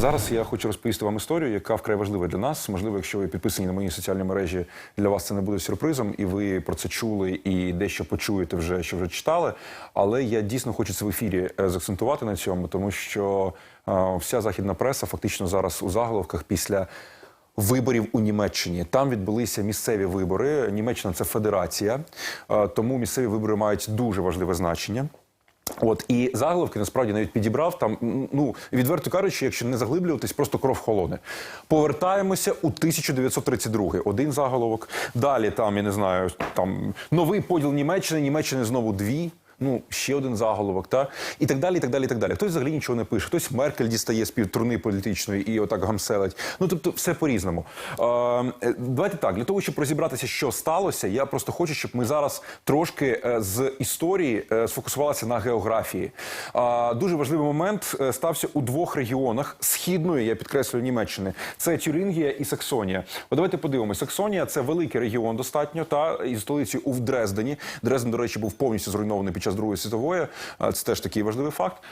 Зараз я хочу розповісти вам історію, яка вкрай важлива для нас. Можливо, якщо ви підписані на мої соціальні мережі, для вас це не буде сюрпризом, і ви про це чули і дещо почуєте вже, що вже читали. Але я дійсно хочу це в ефірі е, заакцентувати на цьому, тому що е, вся західна преса фактично зараз у заголовках після. Виборів у Німеччині там відбулися місцеві вибори. Німеччина це федерація, е, тому місцеві вибори мають дуже важливе значення. От і заголовки насправді навіть підібрав там. Ну відверто кажучи, якщо не заглиблюватись, просто кров холоне. Повертаємося у 1932. Один заголовок. Далі там я не знаю, там новий поділ Німеччини. Німеччини знову дві. Ну, ще один заголовок, та і так далі, і так далі, і так далі. Хтось взагалі нічого не пише, хтось Меркель дістає з півтруни політичної і отак гамселить. Ну тобто, все по-різному. Е, е, давайте так, для того, щоб розібратися, що сталося, я просто хочу, щоб ми зараз трошки е, з історії е, сфокусувалися на географії. Е, дуже важливий момент е, стався у двох регіонах східної, я підкреслюю, Німеччини. Це Тюрингія і Саксонія. От давайте подивимось. Саксонія це великий регіон достатньо, та із столиці у Дрездені. Дрезден, до речі, був повністю зруйнований під час Другої світової. Це теж такий важливий факт.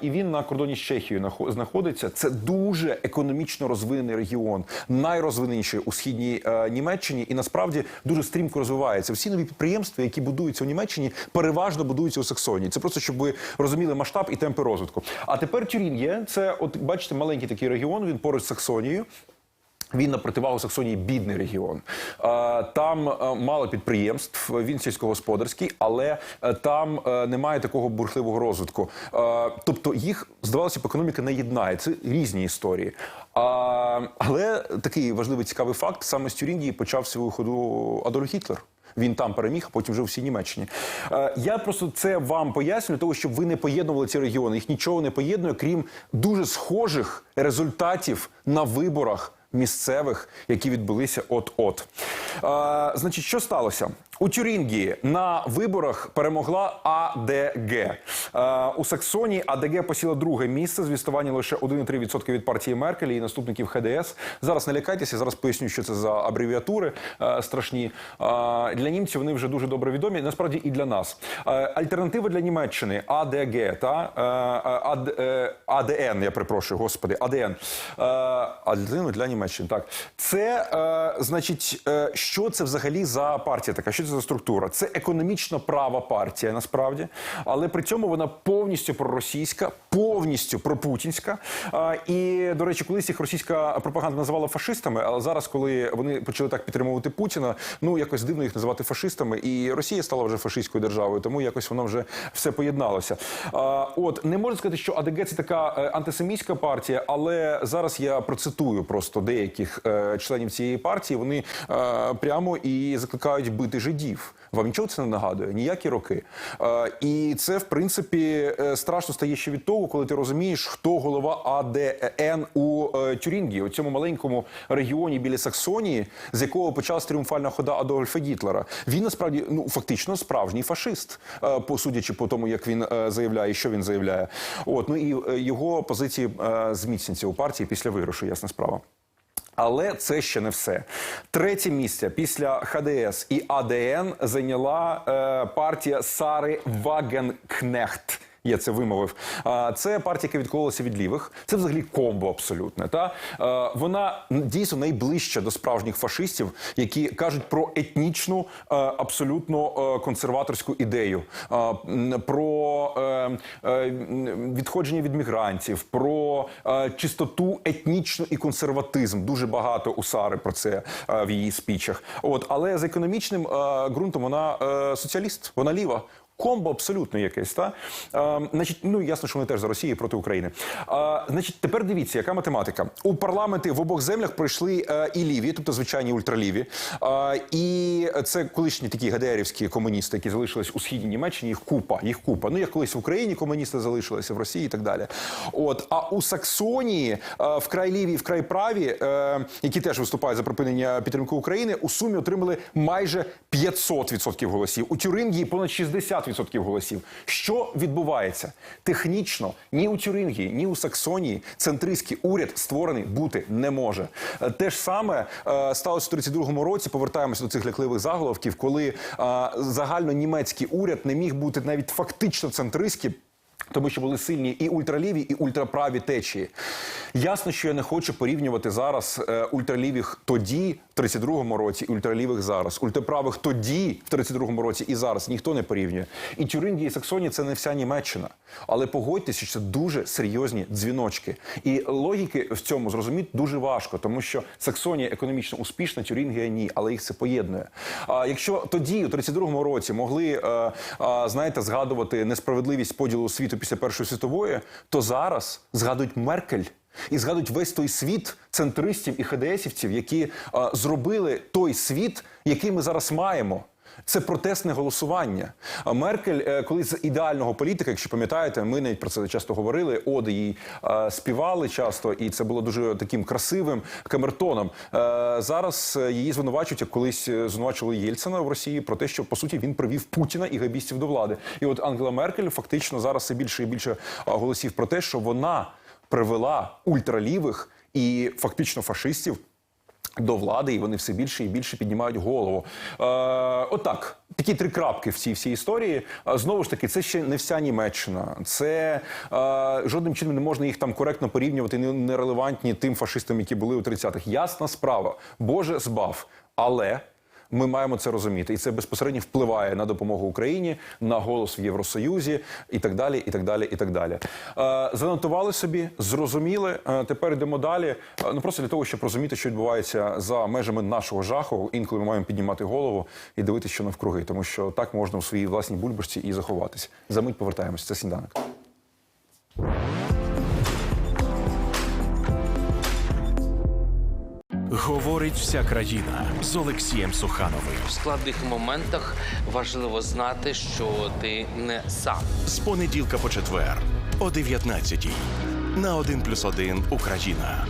І він на кордоні з Чехією нахо- знаходиться. Це дуже економічно розвинений регіон, найрозвиненіший у східній е, Німеччині, і насправді дуже стрімко розвивається. Всі нові підприємства, які будуються у Німеччині, переважно будуються у Саксонії. Це просто щоб ви розуміли масштаб і темпи розвитку. А тепер Тюрінгія, це от бачите, маленький такий регіон. Він поруч з Саксонією. Він на противагу Саксонії бідний регіон. Е, Там е, мало підприємств, він сільськогосподарський, але е, там немає такого бурхливого розвитку. Тобто їх здавалося б, економіка не єднає. Це різні історії. Але такий важливий цікавий факт: саме з Тюрінгії почав свою ходу Адольф Гітлер. Він там переміг, а потім вже у всій Німеччині. Я просто це вам пояснюю, того, щоб ви не поєднували ці регіони. Їх нічого не поєднує, крім дуже схожих результатів на виборах місцевих, які відбулися от-от. Е, значить, що сталося? У Тюрінгії на виборах перемогла АДГ. Е, у Саксонії АДГ посіла друге місце. Звістування лише 1,3% від партії Меркель і наступників ХДС. Зараз не лякайтеся, зараз поясню, що це за абревіатури е, страшні. Е, для німців вони вже дуже добре відомі. Насправді і для нас. Альтернатива для Німеччини АДГ та АД, АДН. Я перепрошую, господи, АДН. Альтернатива для Німеччини. Так, це значить, що це взагалі за партія така? Що це за структура? Це економічно права партія, насправді, але при цьому вона повністю проросійська, повністю пропутінська. І, до речі, колись їх російська пропаганда називала фашистами, але зараз, коли вони почали так підтримувати Путіна, ну якось дивно їх називати фашистами. І Росія стала вже фашистською державою, тому якось воно вже все поєдналося. От не можна сказати, що АДГ це така е, антисемітська партія, але зараз я процитую просто деяких е, членів цієї партії. Вони е, прямо і закликають бити жидів. Вам нічого це не нагадує? Ніякі роки. Е, і це, в принципі, е, страшно стає ще від того, коли ти розумієш, хто голова АДН у е, Тюрінгії, у цьому маленькому регіоні біля Саксонії, з якого почалась тріумфальна хода Адольфа Гітлера. Він насправді ну фактично справжній фашист, по судячи по тому, як він заявляє, що він заявляє. От ну і його позиції зміцняться у партії після виграшу, ясна справа. Але це ще не все. Третє місце після ХДС і АДН зайняла е, партія Сари Вагенкнехт. Я це вимовив. Це партія, яка відкололася від лівих. Це взагалі комбо абсолютне. Та вона дійсно найближча до справжніх фашистів, які кажуть про етнічну, е, абсолютно е, консерваторську ідею, про е, відходження від мігрантів, про чистоту етнічну і консерватизм. Дуже багато у Сари про це в її спічах. От, але з економічним ґрунтом вона соціаліст, вона ліва. Комбо абсолютно якесь, та е, значить, ну ясно, що вони теж за Росію проти України. Е, значить, тепер дивіться, яка математика у парламенти в обох землях пройшли е, і ліві, тобто звичайні ультраліві, е, і це колишні такі ГДРівські комуністи, які залишились у східній Німеччині. Їх купа, їх купа. Ну як колись в Україні комуністи залишилися в Росії і так далі. От а у Саксонії е, вкрай ліві, і вкрай праві, е, які теж виступають за припинення підтримки України, у сумі отримали майже 500% голосів. У Тюрингії понад 60% 50% голосів. Що відбувається? Технічно ні у Тюрингії, ні у Саксонії центристський уряд створений бути не може. Е, Те ж саме е, сталося в 32-му році. Повертаємося до цих лякливих заголовків, коли е, загальнонімецький уряд не міг бути навіть фактично центристським. Тому що були сильні і ультраліві, і ультраправі течії. Ясно, що я не хочу порівнювати зараз е, ультралівих тоді, в 32-му році, і ультралівих зараз. Ультраправих тоді, в 32-му році, і зараз ніхто не порівнює. І Тюрингія, і Саксонія це не вся Німеччина. Але погодьтеся, що це дуже серйозні дзвіночки. І логіки в цьому зрозуміти дуже важко, тому що Саксонія економічно успішна, Тюрингія ні, але їх це поєднує. А якщо тоді, у 32-му році, могли е, е, знаєте, згадувати несправедливість поділу світу після Першої світової, то зараз згадують Меркель. І згадують весь той світ центристів і ХДСівців, які е, зробили той світ, який ми зараз маємо. Це протестне голосування. Меркель, е, коли з ідеального політика, якщо пам'ятаєте, ми навіть про це часто говорили. Оди їй е, співали часто, і це було дуже таким красивим камертоном. Е, зараз її звинувачують, як колись звинувачували Єльцина в Росії про те, що по суті він привів Путіна і габістів до влади. І от Ангела Меркель фактично зараз все більше і більше голосів про те, що вона привела ультралівих і фактично фашистів. До влади, і вони все більше і більше піднімають голову. Е, отак, такі три крапки в цій всій історії. Е, Знову ж таки, це ще не вся Німеччина. Це е, жодним чином не можна їх там коректно порівнювати, не- нерелевантні тим фашистам, які були у 30-х. Ясна справа. Боже збав. Але ми маємо це розуміти, і це безпосередньо впливає на допомогу Україні, на голос в Євросоюзі і так далі. І так далі, і так далі. Е, занотували собі, зрозуміли. Е, тепер йдемо далі. Е, ну просто для того, щоб розуміти, що відбувається за межами нашого жаху. Інколи ми маємо піднімати голову і дивитися, що навкруги, тому що так можна у своїй власній бульбашці і заховатись. За мить повертаємося. Це сніданок. Говорить вся країна з Олексієм Сухановим. В складних моментах важливо знати, що ти не сам. З понеділка по четвер о 19-й на 1+,1 Україна.